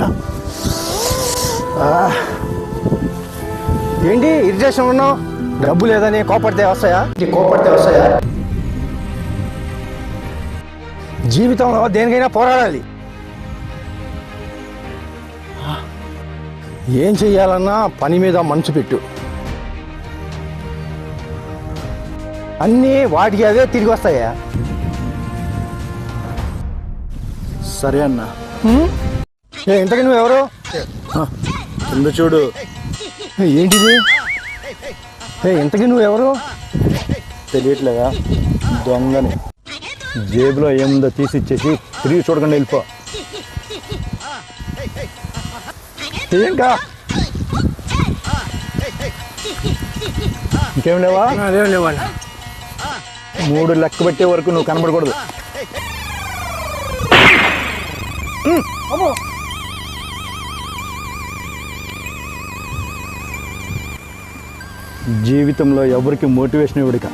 తీసుకురా ఏంటి ఇరిటేషన్ ఉన్నావు? డబ్బు లేదని కోపడితే వస్తాయా? కోపడితే వస్తాయా? జీవితంలో దేనికైనా పోరాడాలి. ఏం చెయ్యాలన్నా పని మీద మనసు పెట్టు. అన్నీ వాటికి అదే తిరిగి వస్తాయా? సరే అన్నా. ఇంతకీ నువ్వెవరు? కింద చూడు. ఏంటిది? ఏ ఇంతకీ నువ్వెవరు? తెలియట్లేదా? దొంగని. జేబులో ఏముందో తీసి ఇచ్చేసి తిరిగి చూడకుండా వెళ్ళిపో. ఏంకా ఇంకేం లేవా? లేవండి మూడు లెక్క పెట్టే వరకు నువ్వు కనబడకూడదు. జీవితంలో ఎవరికి మోటివేషన్ ఇవ్వడిక?